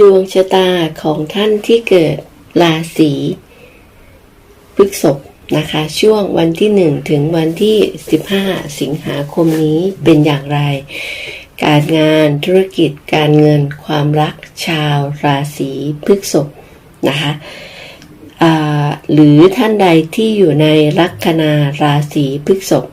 ดวงชะตาของท่านที่เกิดราศีพฤษภนะคะ ช่วงวันที่ 1 ถึงวันที่ 15 สิงหาคมนี้เป็นอย่างไร การงานธุรกิจการเงินความรักชาวราศีพฤษภนะคะหรือท่านใดที่อยู่ในลัคนาราศีพฤษภ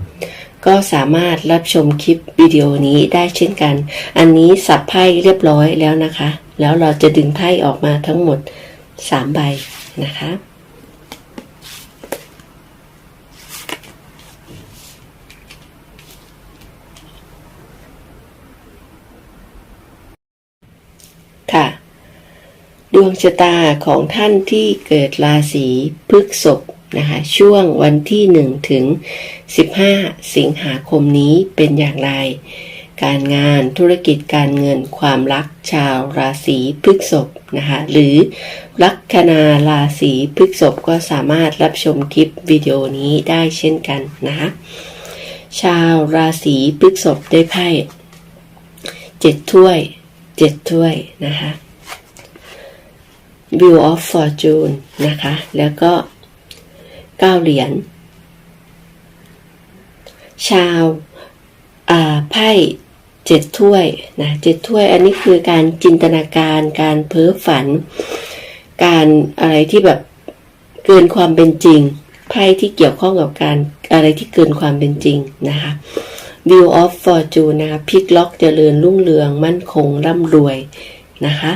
ก็สามารถรับชมคลิปวิดีโอนี้ได้เช่นกัน อันนี้สับไพ่เรียบร้อยแล้วนะคะ แล้วเราจะดึงไพ่ออกมาทั้งหมด 3 ใบนะคะ ค่ะ ดวงชะตาของท่านที่เกิดราศีพฤษภนะคะช่วงวันที่ 1 ถึง 15 สิงหาคมนี้เป็นอย่างไร การงาน ธุรกิจการเงิน ความรักชาวราศีพฤษภนะคะหรือลัคนาราศีพฤษภก็สามารถรับชมคลิปวิดีโอนี้ได้เช่นกันนะคะชาวราศีพฤษภได้ไพ่เจ็ดถ้วยเจ็ดถ้วยนะคะ View of Fortune นะคะ แล้วก็เก้าเหรียญชาวไพ่ เจ็ดถ้วยนะเจ็ดถ้วยอันนี้คือการจินตนาการการเพ้อฝัน การอะไรที่แบบเกินความเป็นจริงไพ่ที่เกี่ยวข้องกับการอะไรที่เกินความเป็นจริงนะคะ View of Fortune นะคะพิกล็อกเจริญรุ่งเรืองมั่นคงร่ำรวยนะคะ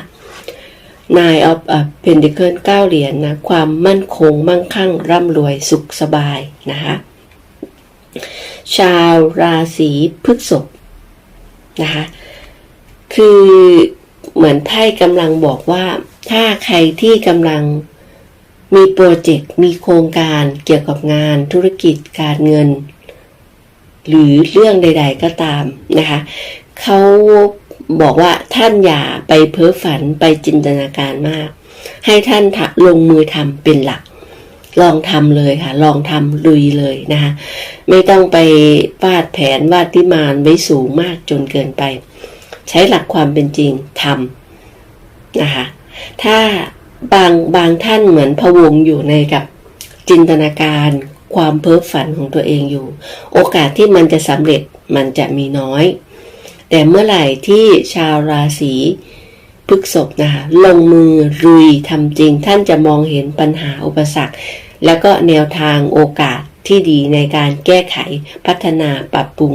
Nine of uh, Pentacle เก้าเหรียญนะความมั่นคงมั่งคั่งร่ำรวยสุขสบายนะคะ ชาวราศีพฤษภ นะคะคือเหมือนไพ่กำลังบอกว่า ถ้าใครที่กำลังมีโปรเจกต์มีโครงการเกี่ยวกับงานธุรกิจการเงิน หรือเรื่องใด ๆ ก็ตามนะคะเขาบอกว่าท่านอย่าไปเพ้อฝันไปจินตนาการมาก ให้ท่านลงมือทำเป็นหลัก ลองทำเลยค่ะ ลองทำลุยเลยนะคะ ไม่ต้องไปวาดแผนวาดที่มานไว้สูงมากจนเกินไป ใช้หลักความเป็นจริงทำนะคะ ถ้าบางบางท่านเหมือนพะวงอยู่ในกับจินตนาการความเพ้อฝันของตัวเองอยู่ โอกาสที่มันจะสำเร็จมันจะมีน้อย แต่เมื่อไหร่ที่ชาวราศีพฤษภนะคะลงมือรุยทำจริงท่านจะมองเห็นปัญหาอุปสรรค แล้วก็แนวทางโอกาสที่ดีในการแก้ไขพัฒนาปรับปรุง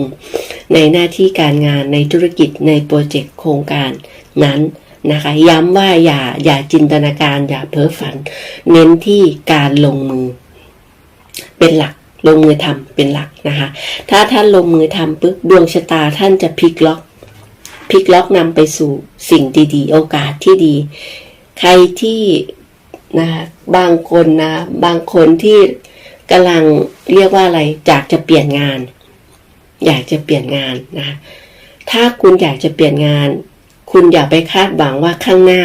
ในหน้าที่การงานในธุรกิจในโปรเจกต์โครงการนั้นนะคะย้ำว่าอย่าอย่าจินตนาการอย่าเพ้อฝัน เน้นที่การลงมือ เป็นหลักลงมือทำเป็นหลักนะคะถ้าท่านลงมือทำปุ๊บดวงชะตาท่านจะพลิกล็อกพลิกล็อกนำไปสู่สิ่งดีๆ โอกาสที่ดี ใครที่ นะบางคนนะบางคนที่กำลังเรียกว่าอะไรอยากจะเปลี่ยนงาน อยากจะเปลี่ยนงานนะถ้าคุณอยากจะเปลี่ยนงาน คุณอย่าไปคาดหวังว่าข้างหน้า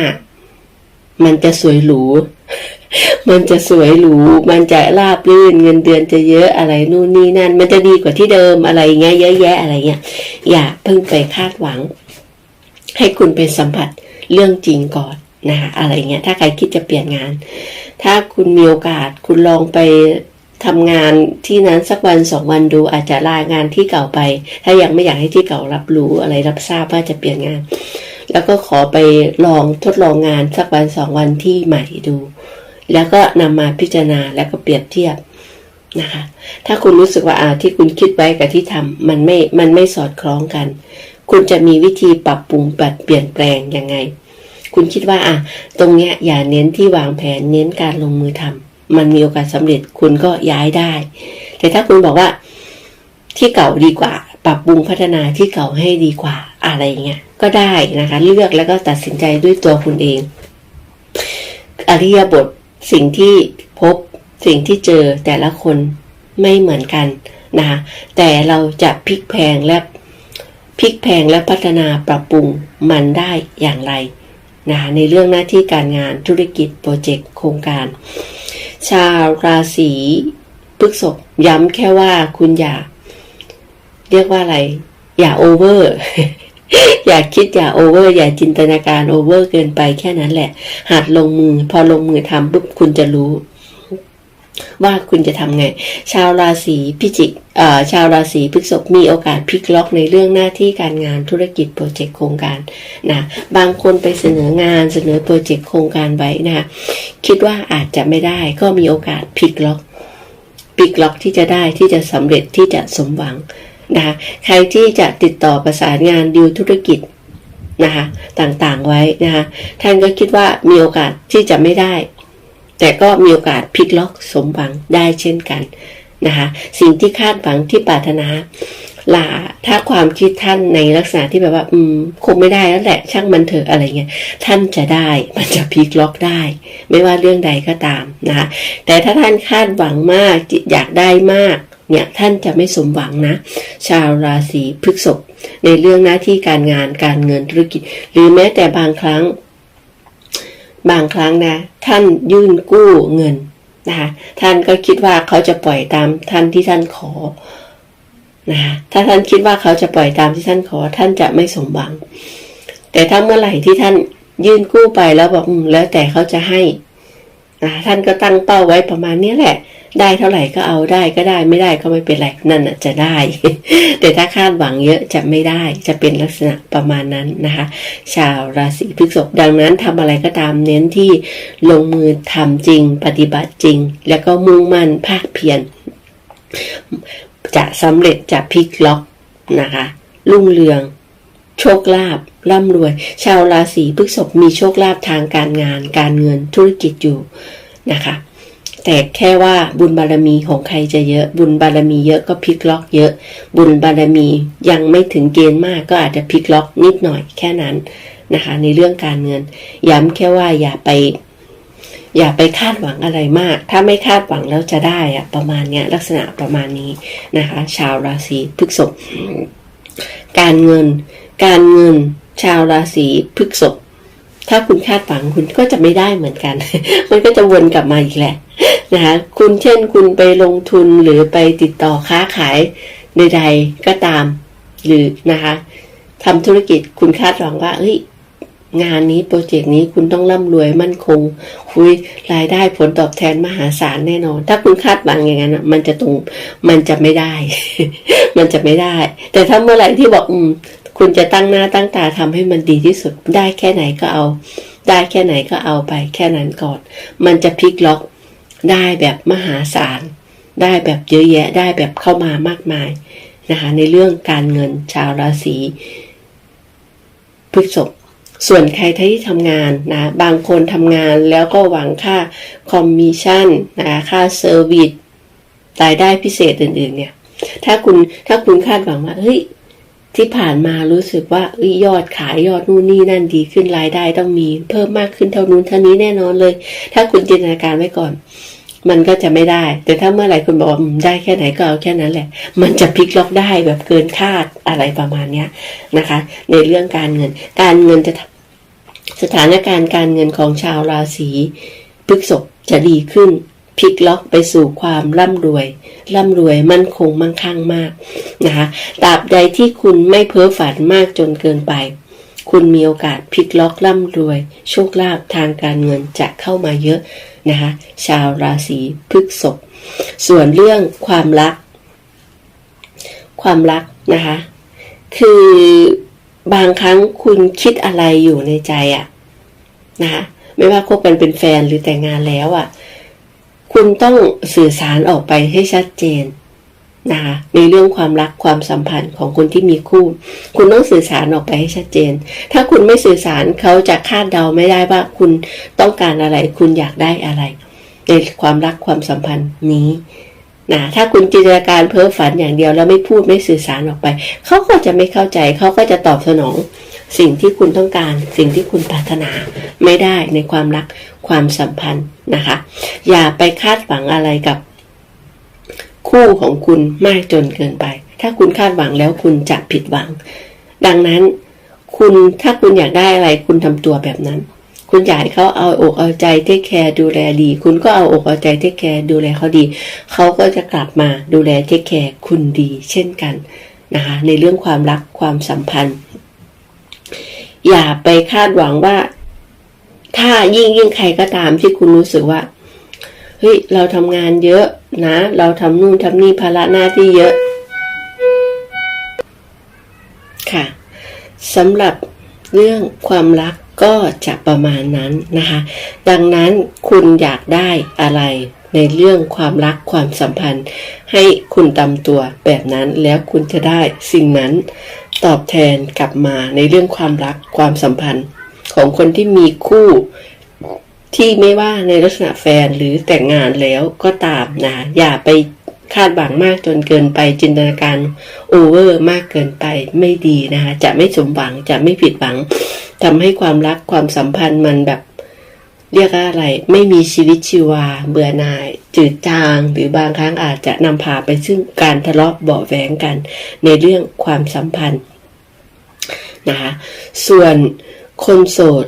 มันจะสวยหรูมันจะสวยหรู มันจะราบรื่นเงินเดือนจะเยอะอะไรนู่นนี่นั่น มันจะดีกว่าที่เดิมอะไรเงี้ยเยอะแยะอะไรเงี้ย อย่าเพิ่งไปคาดหวัง ให้คุณไปสัมผัสเรื่องจริงก่อน นะคะอะไรเงี้ยถ้าใครคิดจะเปลี่ยนงาน ถ้าคุณมีโอกาสคุณลองไปทำงานที่นั้นสักวันสองวันดูอาจจะลางานที่เก่าไป ถ้ายังไม่อยากให้ที่เก่ารับรู้อะไรรับทราบว่าจะเปลี่ยนงาน แล้วก็ขอไปลองทดลองงานสักวันสองวันที่ใหม่ดู แล้วก็นำมาพิจารณาแล้วก็เปรียบเทียบนะคะ ถ้าคุณรู้สึกว่าอาที่คุณคิดไว้กับที่ทำมันไม่มันไม่สอดคล้องกัน คุณจะมีวิธีปรับปรุงปรับเปลี่ยนแปลงยังไง คุณคิดว่าอะตรงเนี้ยอย่าเน้นที่วางแผนเน้นการลงมือทำมันมีโอกาสสำเร็จคุณก็ย้ายได้ แต่ถ้าคุณบอกว่าที่เก่าดีกว่า ปรับปรุงพัฒนาที่เก่าให้ดีกว่าอะไรเงี้ยก็ได้นะคะ เลือกแล้วก็ตัดสินใจด้วยตัวคุณเอง อริยบทสิ่งที่พบสิ่งที่เจอแต่ละคนไม่เหมือนกันนะคะแต่เราจะพลิกแพงและพลิกแพงและพัฒนาปรับปรุงมันได้อย่างไร นะในเรื่องหน้าที่การงานธุรกิจโปรเจกต์โครงการ ชาวราศีพฤษภย้ำแค่ว่าคุณอย่า เรียกว่าอะไร อย่าโอเวอร์อย่าคิดอย่าโอเวอร์อย่าจินตนาการโอเวอร์เกินไปแค่นั้นแหละ หัดลงมือ พอลงมือทำปุ๊บคุณจะรู้ ว่าคุณจะทำไง ชาวราศีพิจิกชาวราศีพฤษภมีโอกาสพลิกล็อกในเรื่องหน้าที่การงานธุรกิจโปรเจกต์โครงการนะบางคนไปเสนองานเสนอโปรเจกต์โครงการไว้นะคะคิดว่าอาจจะไม่ได้ก็มีโอกาสพลิกล็อกพลิกล็อกที่จะได้ที่จะสำเร็จที่จะสมหวังนะคะใครที่จะติดต่อประสานงานดีลธุรกิจนะคะต่างๆไว้นะคะท่านก็คิดว่ามีโอกาสที่จะไม่ได้ แต่ก็มีโอกาสพลิกล็อกสมหวังได้เช่นกันนะคะสิ่งที่คาดหวังที่ปรารถนาลาถ้าความคิดท่านในลักษณะที่แบบว่า อืม คงไม่ได้แล้วแหละช่างมันเถอะอะไรเงี้ยท่านจะได้มันจะพลิกล็อกได้ ไม่ว่าเรื่องใดก็ตามนะคะแต่ถ้าท่านคาดหวังมากอยากได้มาก เนี่ยท่านจะไม่สมหวังนะ ชาวราศีพฤษภในเรื่องหน้าที่การงานการเงินธุรกิจ หรือแม้แต่บางครั้ง บางครั้งนะ ท่านยื่นกู้เงินนะคะท่านก็คิดว่าเขาจะปล่อยตามท่านที่ท่านขอนะคะถ้าท่านคิดว่าเขาจะปล่อยตามที่ท่านขอ ท่านจะไม่สมหวัง แต่ถ้าเมื่อไหร่ที่ท่านยื่นกู้ไปแล้วบอกอมแล้วแต่เขาจะให้ ท่านก็ตั้งเป้าไว้ประมาณนี้แหละ ได้เท่าไหร่ก็เอาได้ก็ได้ไม่ได้ก็ไม่เป็นไรนั่นจะได้ แต่ถ้าคาดหวังเยอะจะไม่ได้จะเป็นลักษณะประมาณนั้นนะคะ ชาวราศีพฤษภดังนั้นทำอะไรก็ตามเน้นที่ลงมือทำจริง ปฏิบัติจริง แล้วก็มุ่งมั่นภาคเพียรจะสำเร็จจะพลิกล็อกนะคะรุ่งเรือง โชคลาภ ร่ำรวย ชาวราศีพฤษภมีโชคลาภทางการงาน การเงินธุรกิจอยู่นะคะ แต่แค่ว่าบุญบารมีของใครจะเยอะ บุญบารมีเยอะก็พลิกล็อกเยอะ บุญบารมียังไม่ถึงเกณฑ์มากก็อาจจะพลิกล็อกนิดหน่อยแค่นั้นนะคะ ในเรื่องการเงิน ย้ำแค่ว่าอย่าไปอย่าไปคาดหวังอะไรมาก ถ้าไม่คาดหวังแล้วจะได้อะประมาณเนี้ยลักษณะประมาณนี้นะคะ ชาวราศีพฤษภการเงิน การเงิน ชาวราศีพฤษภถ้าคุณคาดหวังคุณก็จะไม่ได้เหมือนกัน มันก็จะวนกลับมาอีกแหละนะคะคุณเช่นคุณไปลงทุนหรือไปติดต่อค้าขายใดๆก็ตาม หรือนะคะทำธุรกิจคุณคาดหวังว่าเฮ้ยงานนี้โปรเจกต์นี้คุณต้องร่ำรวยมั่นคง คุยรายได้ผลตอบแทนมหาศาลแน่นอน ถ้าคุณคาดหวังอย่างนั้นมันจะตรงมันจะไม่ได้ มันจะไม่ได้ แต่ถ้าเมื่อไหร่ที่บอกอืม คุณจะตั้งหน้าตั้งตาทำให้มันดีที่สุด ได้แค่ไหนก็เอา ได้แค่ไหนก็เอาไป แค่นั้นก่อน มันจะพลิกล็อก ได้แบบมหาศาล ได้แบบเยอะแยะ ได้แบบเข้ามามากมายนะคะในเรื่องการเงินชาวราศีพฤษภส่วนใครที่ทำงานนะบางคนทำงานแล้วก็หวังค่าคอมมิชชั่นนะค่าเซอร์วิสรายได้พิเศษอื่นๆเนี่ยถ้าคุณถ้าคุณคาดหวังว่าเฮ้ย ที่ผ่านมารู้สึกว่าอยยอดขายยอดนู่นนี่นั่นดีขึ้นรายได้ต้องมีเพิ่มมากขึ้นเท่านู้นเท่านี้แน่นอนเลย ถ้าคุณจินตนาการไว้ก่อน มันก็จะไม่ได้ แต่ถ้าเมื่อไหร่คุณบอกว่าได้แค่ไหนก็เอาแค่นั้นแหละ มันจะพลิกล็อกได้แบบเกินคาดอะไรประมาณเนี้ยนะคะ ในเรื่องการเงิน การเงินจะสถานการณ์การเงินของชาวราศีพฤษภจะดีขึ้น พลิกล็อกไปสู่ความร่ำรวย ร่ำรวยมั่นคงมั่งคั่งมากนะคะตราบใดที่คุณไม่เพ้อฝันมากจนเกินไป คุณมีโอกาสพลิกล็อกร่ำรวย โชคลาภทางการเงินจะเข้ามาเยอะนะคะชาวราศีพฤษภส่วนเรื่องความรัก ความรักนะคะคือบางครั้งคุณคิดอะไรอยู่ในใจอะนะคะไม่ว่าคบกันเป็นแฟนหรือแต่งงานแล้วอะ คุณต้องสื่อสารออกไปให้ชัดเจนนะคะในเรื่องความรักความสัมพันธ์ของคนที่มีคู่ คุณต้องสื่อสารออกไปให้ชัดเจน ถ้าคุณไม่สื่อสารเขาจะคาดเดาไม่ได้ว่าคุณต้องการอะไร คุณอยากได้อะไร ในความรักความสัมพันธ์นี้นะถ้าคุณจินตนาการเพ้อฝันอย่างเดียวแล้วไม่พูดไม่สื่อสารออกไป เขาก็จะไม่เข้าใจเขาก็จะตอบสนอง สิ่งที่คุณต้องการ สิ่งที่คุณปรารถนาไม่ได้ในความรักความสัมพันธ์นะคะ อย่าไปคาดหวังอะไรกับคู่ของคุณมากจนเกินไป ถ้าคุณคาดหวังแล้วคุณจะผิดหวัง ดังนั้น คุณถ้าคุณอยากได้อะไรคุณทำตัวแบบนั้น คุณอยากให้เขาเอาอกเอาใจเทคแคร์ดูแลดี คุณก็เอาอกเอาใจเทคแคร์ดูแลเขาดี เขาก็จะกลับมาดูแลเทคแคร์คุณดี เช่นกันนะคะ ในเรื่องความรักความสัมพันธ์ อย่าไปคาดหวังว่า ถ้ายิ่งยิ่งใครก็ตามที่คุณรู้สึกว่าเฮ้ยเราทำงานเยอะนะ เราทำนู่นทำนี่ภาระหน้าที่เยอะ ค่ะสำหรับเรื่องความรักก็จะประมาณนั้นนะคะ ดังนั้นคุณอยากได้อะไร ในเรื่องความรักความสัมพันธ์ ให้คุณตามตัวแบบนั้นแล้วคุณจะได้สิ่งนั้น ตอบแทนกลับมาในเรื่องความรักความสัมพันธ์ ของคนที่มีคู่ที่ไม่ว่าในลักษณะแฟนหรือแต่งงานแล้วก็ตามนะอย่าไปคาดหวังมากจนเกินไปจินตนาการโอเวอร์มากเกินไปไม่ดีนะคะจะไม่สมหวังจะไม่ผิดหวังทำให้ความรักความสัมพันธ์มันแบบ เรียกอะไรไม่มีชีวิตชีวา เบื่อหน่าย จืดจาง หรือบางครั้งอาจจะนำพาไปซึ่งการทะเลาะเบาแหวงกัน ในเรื่องความสัมพันธ์นะคะส่วนคนโสด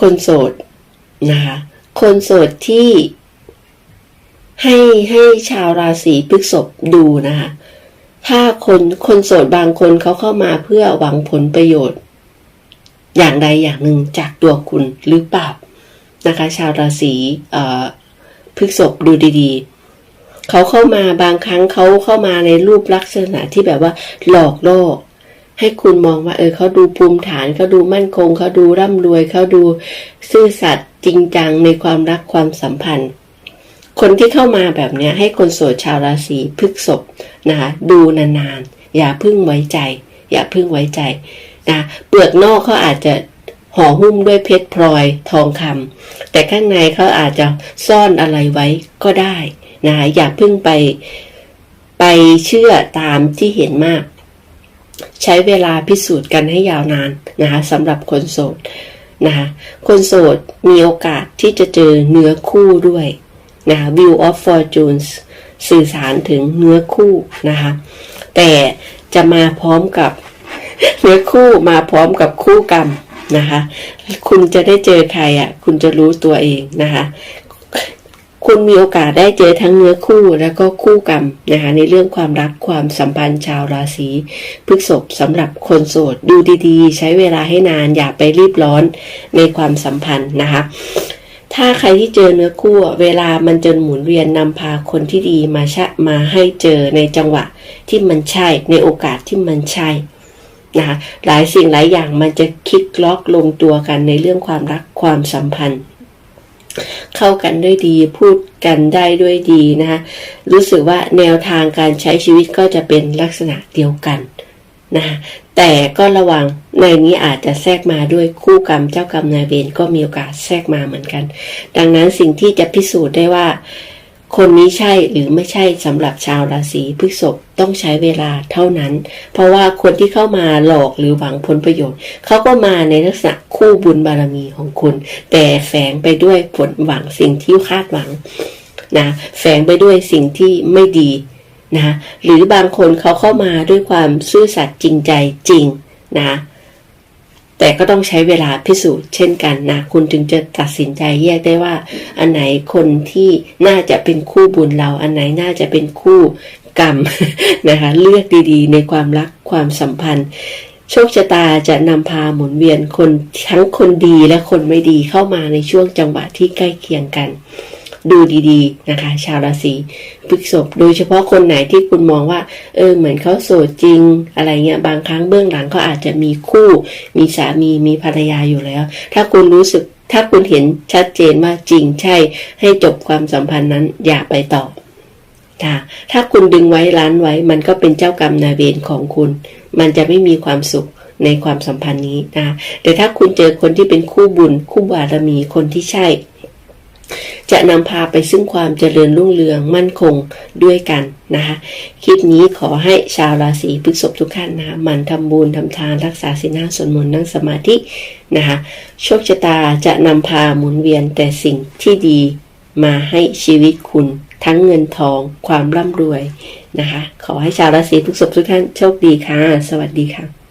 คนโสดนะคะคนโสดที่ให้ให้ชาวราศีพฤษภดูนะคะถ้าคนคนโสดบางคนเขาเข้ามาเพื่อหวังผลประโยชน์ อย่างใดอย่างหนึ่งจากตัวคุณหรือเปล่า นะคะ ชาวราศีพฤษภดูดีๆ เขาเข้ามาบางครั้งเขาเข้ามาในรูปลักษณะที่แบบว่าหลอกล่อให้คุณมองว่าเออเขาดูภูมิฐานเขาดูมั่นคงเขาดูร่ำรวยเขาดูซื่อสัตย์จริงจังในความรักความสัมพันธ์ คนที่เข้ามาแบบนี้ให้คนโสดชาวราศีพฤษภนะคะดูนานๆอย่าพึ่งไว้ใจ อย่าพึ่งไว้ใจนะเปลือกนอกเขาอาจจะ ห่อหุ้มด้วยเพชรพลอยทองคำแต่ข้างในเขาอาจจะซ่อนอะไรไว้ก็ได้นะอย่าพึ่งไปไปเชื่อตามที่เห็นมาก ใช้เวลาพิสูจน์กันให้ยาวนานนะคะสำหรับคนโสดนะคะคนโสดมีโอกาสที่จะเจอเนื้อคู่ด้วยนะคะ View of Fortunes สื่อสารถึงเนื้อคู่นะคะแต่จะมาพร้อมกับเนื้อคู่มาพร้อมกับคู่กรรม นะคะ คุณจะได้เจอใครอะ คุณจะรู้ตัวเองนะคะ คุณมีโอกาสได้เจอทั้งเนื้อคู่แล้วก็คู่กรรมนะคะในเรื่องความรักความสัมพันธ์ชาวราศีพฤษภสำหรับคนโสดดูดีๆ ใช้เวลาให้นานอย่าไปรีบร้อนในความสัมพันธ์นะคะถ้าใครที่เจอเนื้อคู่เวลามันจะหมุนเวียนนำพาคนที่ดีมาชะมาให้เจอในจังหวะที่มันใช่ในโอกาสที่มันใช่ นะคะหลายสิ่งหลายอย่างมันจะคลิกล็อกลงตัวกันในเรื่องความรักความสัมพันธ์ เข้ากันด้วยดีพูดกันได้ด้วยดีนะคะรู้สึกว่าแนวทางการใช้ชีวิตก็จะเป็นลักษณะเดียวกันนะคะแต่ก็ระวังในนี้อาจจะแทรกมาด้วยคู่กรรมเจ้ากรรมนายเวรก็มีโอกาสแทรกมาเหมือนกัน ดังนั้นสิ่งที่จะพิสูจน์ได้ว่า คนนี้ใช่หรือไม่ใช่สำหรับชาวราศีพฤษภต้องใช้เวลาเท่านั้น เพราะว่าคนที่เข้ามาหลอกหรือหวังผลประโยชน์เขาก็มาในลักษณะคู่บุญบารมีของคุณ แต่แฝงไปด้วยผลหวังสิ่งที่คาดหวังนะแฝงไปด้วยสิ่งที่ไม่ดีนะหรือบางคนเขาเข้ามาด้วยความซื่อสัตย์จริงใจจริงนะ แต่ก็ต้องใช้เวลาพิสูจน์เช่นกันนะ คุณจึงจะตัดสินใจแยกได้ว่า อันไหนคนที่น่าจะเป็นคู่บุญเรา อันไหนน่าจะเป็นคู่กรรมนะคะเลือกดีๆ ในความรักความสัมพันธ์ โชคชะตาจะนำพาหมุนเวียนคนทั้งคนดีและคนไม่ดีเข้ามาในช่วงจังหวะที่ใกล้เคียงกัน ดูดีๆนะคะ ชาวราศีพฤษภโดยเฉพาะคนไหนที่คุณมองว่า เออเหมือนเขาโสดจริงอะไรเงี้ยบางครั้งเบื้องหลังเขาอาจจะมีคู่ มีสามีมีภรรยาอยู่แล้ว ถ้าคุณรู้สึกถ้าคุณเห็นชัดเจนว่าจริงใช่ ให้จบความสัมพันธ์นั้นอย่าไปต่อค่ะถ้าคุณดึงไว้ร้านไว้ มันก็เป็นเจ้ากรรมนายเวรของคุณ มันจะไม่มีความสุขในความสัมพันธ์นี้นะแต่ถ้าคุณเจอคนที่เป็นคู่บุญ คู่บารมีคนที่ใช่ จะนำพาไปซึ่งความเจริญรุ่งเรืองมั่นคงด้วยกันนะคะคลิปนี้ขอให้ชาวราศีพฤษภทุกท่านนะมันทำบุญทำทานรักษาศีลห้าสวดมนต์นั่งสมาธินะคะโชคชะตาจะนำพาหมุนเวียนแต่สิ่งที่ดีมาให้ชีวิตคุณทั้งเงินทองความร่ำรวยนะคะ ขอให้ชาวราศีพฤษภทุกท่านโชคดีค่ะ สวัสดีค่ะ